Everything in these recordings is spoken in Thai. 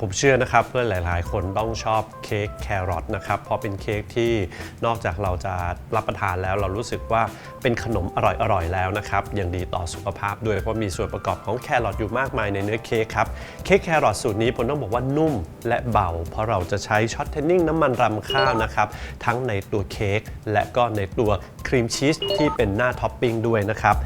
ผมเชื่อนะครับเพื่อนหลาย ๆ คนต้องชอบเค้กแครอทนะครับเพราะเป็นเค้กที่นอกจากเราจะรับประทานแล้ว เรารู้สึกว่าเป็นขนมอร่อย ๆ แล้วนะครับยังดีต่อสุขภาพด้วยเพราะมีส่วนประกอบของแครอทอยู่มากมายในเนื้อเค้กครับเค้กแครอทสูตรนี้ผมต้องบอกว่านุ่มและเบา เพราะเราจะใช้ช็อตเทนนิ่งน้ำมันรำข้าวนะครับทั้งในตัวเค้กและก็ในตัวครีมชีสที่เป็นหน้าท็อปปิ้งด้วยนะครับ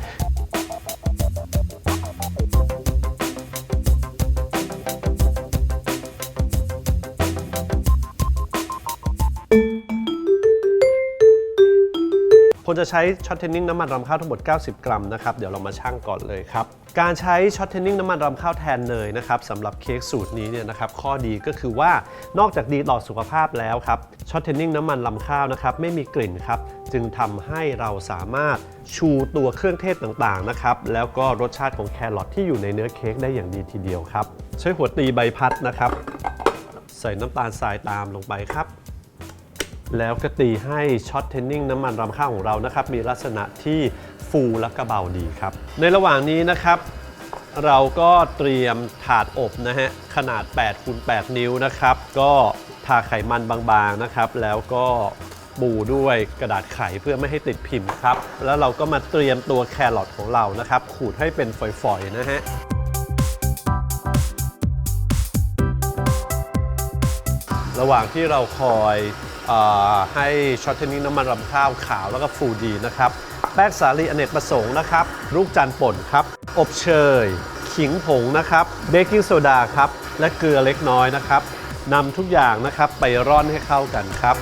ผมจะใช้ช็อตเทนนิ่งน้ำมันรำข้าวทั้งหมด 90 กรัมนะครับเดี๋ยวเรามาชั่งก่อนเลยครับการใช้ช็อตเทนนิ่งน้ำมันรำข้าวแทนเนยนะครับสำหรับเค้กสูตรนี้เนี่ยนะครับข้อดีก็คือว่านอกจากดีต่อสุขภาพแล้วครับช็อตเทนนิ่งน้ำมันรำข้าวนะครับไม่มีกลิ่นครับจึงทำให้เราสามารถชูตัวเครื่องเทศต่างๆนะครับแล้วก็รสชาติของแครอทที่อยู่ในเนื้อเค้กได้อย่างดีทีเดียวครับใช้หัวตีใบพัดนะครับ ใส่น้ำตาลทรายตามลงไปครับ แล้วก็ตีให้ช็อตเทนนิ่งน้ำมันรำข้าวของเรานะครับ มีลักษณะที่ฟูและกระเบาดีครับ ในระหว่างนี้นะครับ เราก็เตรียมถาดอบนะฮะ ขนาด8คูณ8นิ้วนะครับ ก็ทาไขมันบางๆนะครับ แล้วก็ปูด้วยกระดาษไขเพื่อไม่ให้ติดพิมพ์ครับ แล้วเราก็มาเตรียมตัวแครอทของเรานะครับ ขูดให้เป็นฝอยๆนะฮะระหว่างที่เราคอย ให้ช็อตเทนนิ่งน้ำมันรำข้าวขาวแล้วก็ฟูดีนะครับ แป้งสาลีอเนกประสงค์นะครับ ลูกจันป่นครับ อบเชย ขิงผงนะครับ เบกกิ้งโซดาครับ และเกลือเล็กน้อยนะครับนำทุกอย่างนะครับไปร่อนให้เข้ากันครับ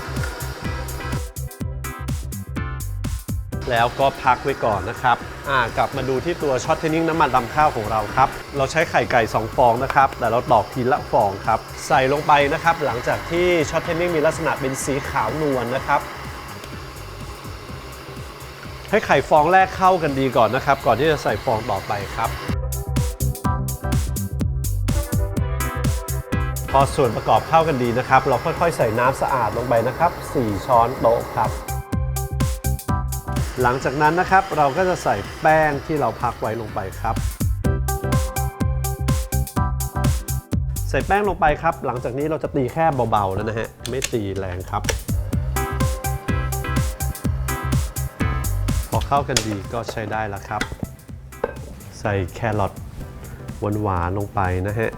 แล้วก็พักไว้ก่อนนะครับอ่ากลับมาดูที่ตัวช็อตเทนนิ่งน้ำมันรำข้าวของเราครับ เราใช้ไข่ไก่ 2 ฟองนะครับ แต่เราตอกทีละฟองครับ ใส่ลงไปนะครับ หลังจากที่ช็อตเทนนิ่งมีลักษณะเป็นสีขาวนวลนะครับให้ไข่ฟองแรกเข้ากันดีก่อนนะครับ ก่อนที่จะใส่ฟองต่อไปครับ พอส่วนประกอบเข้ากันดีนะครับ เราค่อยๆใส่น้ำสะอาดลงไปนะครับ 4 ช้อนโต๊ะครับ หลังจากนั้นนะครับเราก็จะใส่แป้งที่เราพักไว้ลงไปครับ ใส่แป้งลงไปครับ หลังจากนี้เราจะตีแค่เบาๆแล้วนะฮะไม่ตีแรงครับ พอเข้ากันดีก็ใช้ได้แล้วครับ ใส่แครอทหวานๆลงไปนะฮะ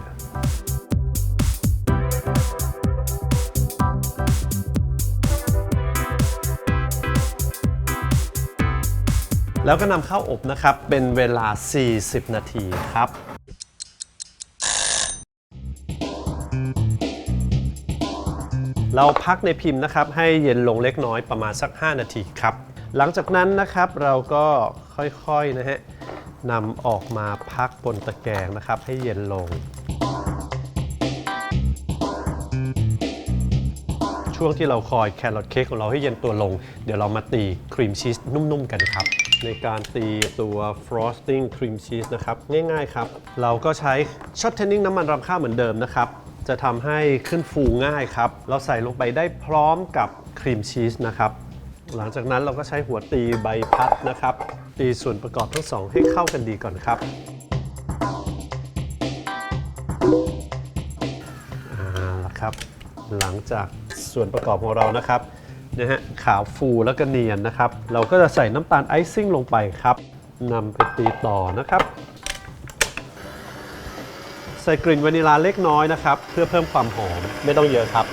แล้วก็นำเข้าอบนะครับ เป็นเวลา 40 นาทีครับเราพักในพิมพ์นะครับให้เย็นลงเล็กน้อยประมาณสัก 5 นาทีครับ หลังจากนั้นนะครับเราก็ค่อยๆนะฮะนำออกมาพักบนตะแกรงนะครับ ให้เย็นลง ช่วงที่เราคอยแครอทเค้กของเราให้เย็นตัวลง เดี๋ยวเรามาตีครีมชีสนุ่มๆกันครับ ในการตีตัว frosting cream cheese นะครับ ง่ายๆครับ เราก็ใช้ช็อตเทนนิ่งน้ำมันรำข้าวเหมือนเดิมนะครับ จะทำให้ขึ้นฟูง่ายครับ เราใส่ลงไปได้พร้อมกับครีมชีสนะครับ หลังจากนั้นเราก็ใช้หัวตีใบพัดนะครับ ตีส่วนประกอบทั้งสองให้เข้ากันดีก่อนครับเอาละครับ หลังจากส่วนประกอบของเรานะครับ นะฮะขาวฟูแล้วก็เนียนนะครับ เราก็จะใส่น้ำตาลไอซิ่งลงไปครับนำไปตีต่อนะครับ ใส่กลิ่นวานิลาเล็กน้อยนะครับ เพื่อเพิ่มความหอมไม่ต้องเยอะครับ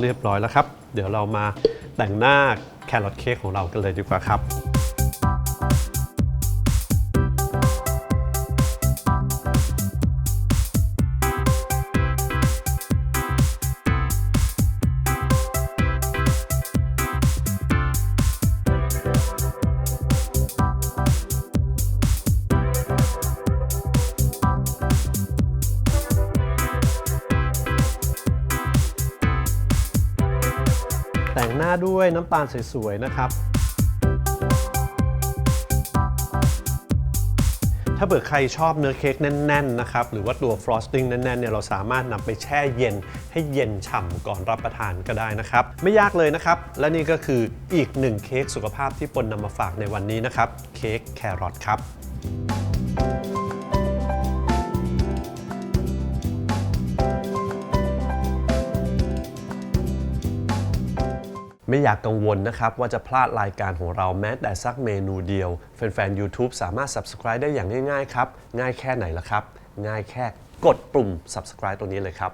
เรียบร้อยแล้วครับ เดี๋ยวเรามาแต่งหน้าแครอทเค้กของเรากันเลยดีกว่าครับ แต่งหน้าด้วยน้ำตาลสวยๆนะครับ ถ้าเผื่อใครชอบเนื้อเค้กแน่นๆนะครับหรือว่าตัวฟรอสติ้งแน่นๆเนี่ยเราสามารถนำไปแช่เย็นให้เย็นฉ่ำก่อนรับประทานก็ได้นะครับ ไม่ยากเลยนะครับ และนี่ก็คืออีกหนึ่งเค้กสุขภาพที่ปนนำมาฝากในวันนี้นะครับเค้กแครอทครับ ไม่อยากกังวลนะครับว่าจะพลาดรายการของเราแม้แต่สักเมนูเดียว แฟนๆ YouTube สามารถ Subscribe ได้อย่างง่ายๆครับ ง่ายแค่ไหนล่ะครับ ง่ายแค่กดปุ่ม Subscribe ตัวนี้เลยครับ